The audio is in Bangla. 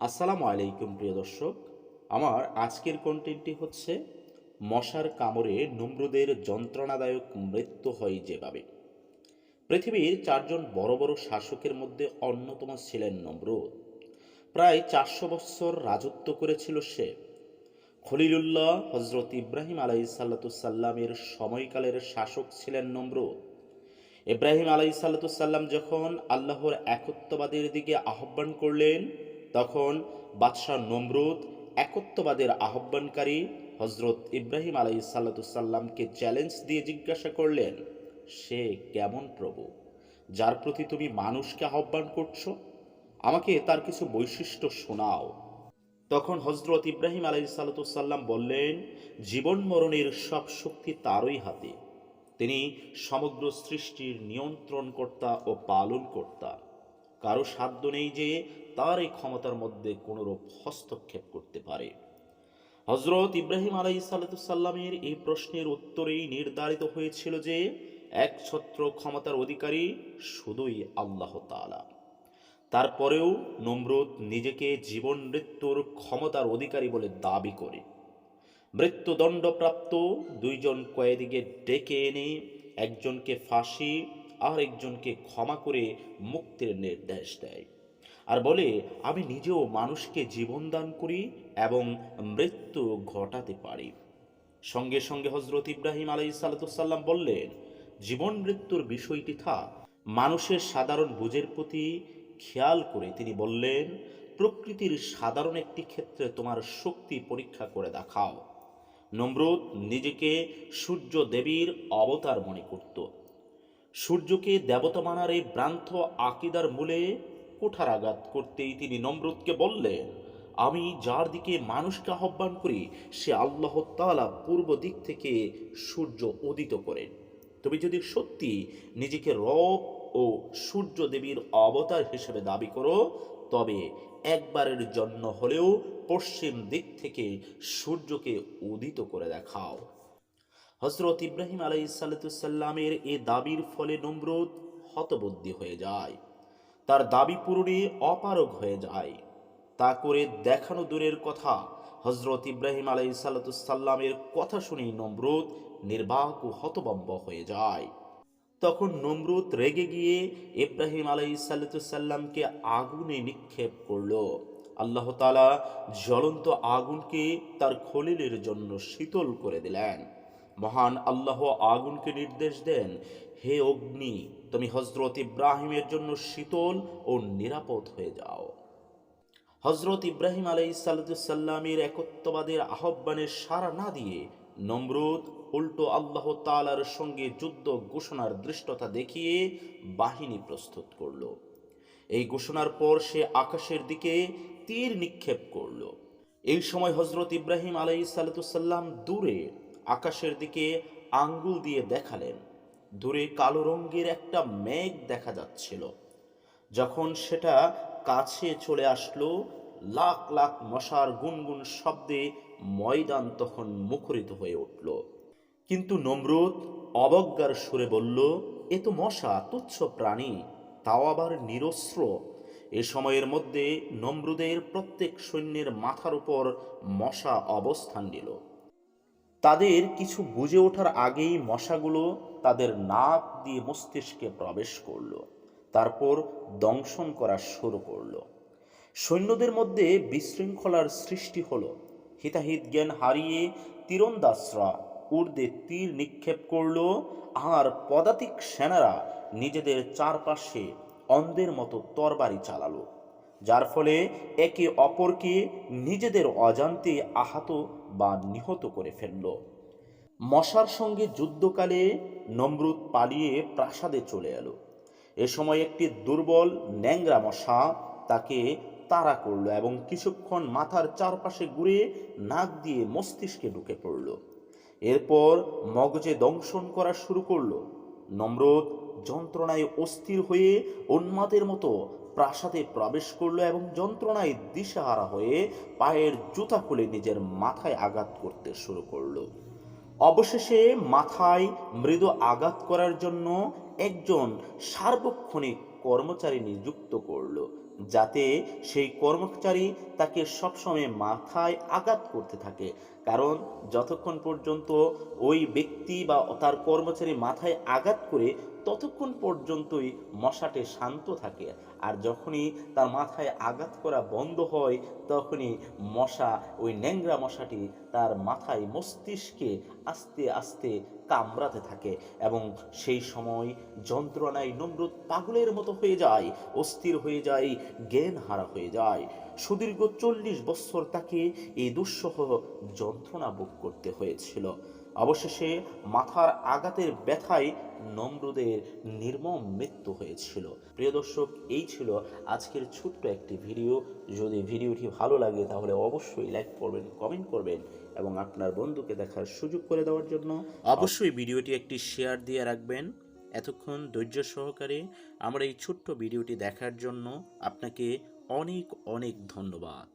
আসসালামু আলাইকুম, প্রিয় দর্শক। আমার আজকের কন্টেন্টটি হচ্ছে, মশার কামড়ে নমরুদের যন্ত্রণাদায়ক মৃত্যু হয় যেভাবে। পৃথিবীর চারজন বড় বড় শাসকের মধ্যে অন্যতম ছিলেন নমরুদ। প্রায় চারশো বৎসর রাজত্ব করেছিল সে। খলিলুল্লাহ হজরত ইব্রাহিম আলাই সাল্লাতুসাল্লামের সময়কালের শাসক ছিলেন নমরুদ। ইব্রাহিম আলাই সাল্লাতুসাল্লাম যখন আল্লাহর একত্ববাদের দিকে আহ্বান করলেন তখন বাদশাহ নমরুদ একত্ববাদের আহ্বানকারী হজরত ইব্রাহিম আলাই সাল্লাতুসাল্লামকে চ্যালেঞ্জ দিয়ে জিজ্ঞাসা করলেন, সে কেমন প্রভু? যার প্রতি তুমি মানুষকে আহ্বান করছ? আমাকে তার কিছু বৈশিষ্ট্য শোনাও। তখন হজরত ইব্রাহিম আলাই সাল্লাতুসাল্লাম বললেন, জীবন মরণের সব শক্তি তারই হাতে। তিনি সমগ্র সৃষ্টির নিয়ন্ত্রণকর্তা ও পালনকর্তা। কারও সাধ্য নেই যে তার এই ক্ষমতার মধ্যে কোনোরূপ হস্তক্ষেপ করতে পারে। হজরত ইব্রাহিম আলাই সাল্লাতুসাল্লামের এই প্রশ্নের উত্তরেই নির্ধারিত হয়েছিল যে একছত্র ক্ষমতার অধিকারী শুধুই আল্লাহ তাআলা। তারপরেও নমরুদ নিজেকে জীবন মৃত্যুর ক্ষমতার অধিকারী বলে দাবি করে। মৃত্যুদণ্ডপ্রাপ্ত দুইজন কয়েদিকে ডেকে এনে একজনকে ফাঁসি আর একজনকে ক্ষমা করে মুক্তির নির্দেশ দেয়। আর বলে, আমি নিজেও মানুষকে জীবন দান করি এবং মৃত্যু ঘটাতে পারি। সঙ্গে সঙ্গে হজরত ইব্রাহিম আলাই সাল্লাম বললেন, জীবন মৃত্যুর বিষয়টি থাক। মানুষের সাধারণ বুঝের প্রতি খেয়াল করে তিনি বললেন, প্রকৃতির সাধারণ একটি ক্ষেত্রে তোমার শক্তি পরীক্ষা করে দেখাও। নমরুদ নিজেকে সূর্য দেবীর অবতার মনে করত। সূর্যকে দেবতা মানার এই ভ্রান্ত আকিদার মূলে কুঠারাঘাত করতেই তিনি নম্রতকে বললেন, আমি যার দিকে মানুষকে আহ্বান করি, সে আল্লাহ তাআলা পূর্ব দিক থেকে সূর্য উদিত করেন। তুমি যদি সত্যি নিজেকে রব ও সূর্য দেবীর অবতার হিসেবে দাবি করো, তবে একবারের জন্য হলেও পশ্চিম দিক থেকে সূর্যকে উদিত করে দেখাও। হজরত ইব্রাহিম আলাই সাল্লামের এ দাবির ফলে নমরুদ হতবুদ্ধি হয়ে যায়। তার দাবি পূরণে অপারগ হয়ে যায়। তা করে দেখানো দূরের কথা হজরত ইব্রাহিম আলাই সাল্লামের কথা শুনেই নমরুদ নির্বাক ও হতবম্ব হয়ে যায়। তখন নমরুদ রেগে গিয়ে ইব্রাহিম আলাই সাল্লামকে আগুনে নিক্ষেপ করল। আল্লাহ তালা জ্বলন্ত আগুনকে তার খলিলের জন্য শীতল করে দিলেন। মহান আল্লাহ আগুনকে নির্দেশ দেন, হে অগ্নি, তুমি হজরত ইব্রাহিমের জন্য শীতল ও নিরাপদ হয়ে যাও। হজরত ইব্রাহিম আলাই সাল্লামের একত্ববাদের আহ্বানের সাড়া না দিয়ে নমরুদ উল্টো আল্লাহ তালার সঙ্গে যুদ্ধ ঘোষণার দৃষ্টতা দেখিয়ে বাহিনী প্রস্তুত করল। এই ঘোষণার পর সে আকাশের দিকে তীর নিক্ষেপ করল। এই সময় হজরত ইব্রাহিম আলাই সাল্লাম দূরে আকাশের দিকে আঙ্গুল দিয়ে দেখালেন। দূরে কালো রঙের একটা মেঘ দেখা যাচ্ছিল। যখন সেটা কাছে চলে আসলো, লাখ লাখ মশার গুনগুন শব্দে ময়দান তখন মুখরিত হয়ে উঠল। কিন্তু নমরুদ অবজ্ঞার সুরে বলল, এ তো মশা, তুচ্ছ প্রাণী, তাও আবার নিরস্ত্র। এ সময়ের মধ্যে নমরুদের প্রত্যেক সৈন্যের মাথার উপর মশা অবস্থান নিল। তাদের কিছু বুঝে ওঠার আগেই মশাগুলো তাদের নাক দিয়ে মস্তিষ্কে প্রবেশ করল, তারপর দংশন করা শুরু করল। সৈন্যদের মধ্যে বিশৃঙ্খলার সৃষ্টি হল। হিতাহিত জ্ঞান হারিয়ে তীরন্দাসরা উর্দে তীর নিক্ষেপ করল, আর পদাতিক সেনারা নিজেদের চারপাশে অন্ধের মতো তরবারি চালালো। যার ফলে একে অপরকে নিজেদের অজান্তে আহত বা নিহত করে ফেলল। মশার সঙ্গে যুদ্ধকালে নমরুদ পালিয়ে প্রাসাদে চলে এলো। এ সময় একটি দুর্বল ন্যাংরা মশা তাকে তাড়া করল এবং কিছুক্ষণ মাথার চারপাশে ঘুরে নাক দিয়ে মস্তিষ্কে ঢুকে পড়ল। এরপর মগজে দংশন করা শুরু করল। নমরুদ যন্ত্রণায় অস্থির হয়ে উন্মাদের মতো প্রাসাদে প্রবেশ করল এবং যন্ত্রণায় দিশাহারা হয়ে পায়ের জুতা খুলে নিজের মাথায় আঘাত করতে শুরু করল। অবশেষে মাথায় মৃদু আঘাত করার জন্য একজন সার্বক্ষণিক কর্মচারী নিযুক্ত করল, যাতে সেই কর্মচারী তাকে সবসময় মাথায় আঘাত করতে থাকে। কারণ যতক্ষণ পর্যন্ত ওই ব্যক্তি বা তার কর্মচারী মাথায় আঘাত করে, ততক্ষণ পর্যন্তই মশাটি শান্ত থাকে। আর যখনই তার মাথায় আঘাত করা বন্ধ হয়, তখনই মশা, ওই ন্যাংরা মশাটি তার মাথায় মস্তিষ্কে আস্তে আস্তে কামড়াতে থাকে এবং সেই সময় যন্ত্রণায় নমরুদ পাগলের মতো হয়ে যায়, অস্থির হয়ে যায় জ্ঞান হারা হয়ে যায়। সুদীর্ঘ চল্লিশ বছর তাকে এই দুঃসহ যন্ত্রণা ভোগ করতে হয়েছিল। অবশেষে মাথার আঘাতের ব্যথায় নমরুদের নির্মম মৃত্যু হয়েছিল। প্রিয় দর্শক, এই ছিল আজকের ছোট্ট একটি ভিডিও। যদি ভিডিওটি ভালো লাগে, তাহলে অবশ্যই লাইক করবেন কমেন্ট করবেন এবং আপনার বন্ধুকে দেখার সুযোগ করে দেওয়ার জন্য অবশ্যই ভিডিওটি একটি শেয়ার দিয়ে রাখবেন। এতক্ষণ ধৈর্য সহকারে আমার এই ছোট্ট ভিডিওটি দেখার জন্য আপনাকে অনেক অনেক ধন্যবাদ।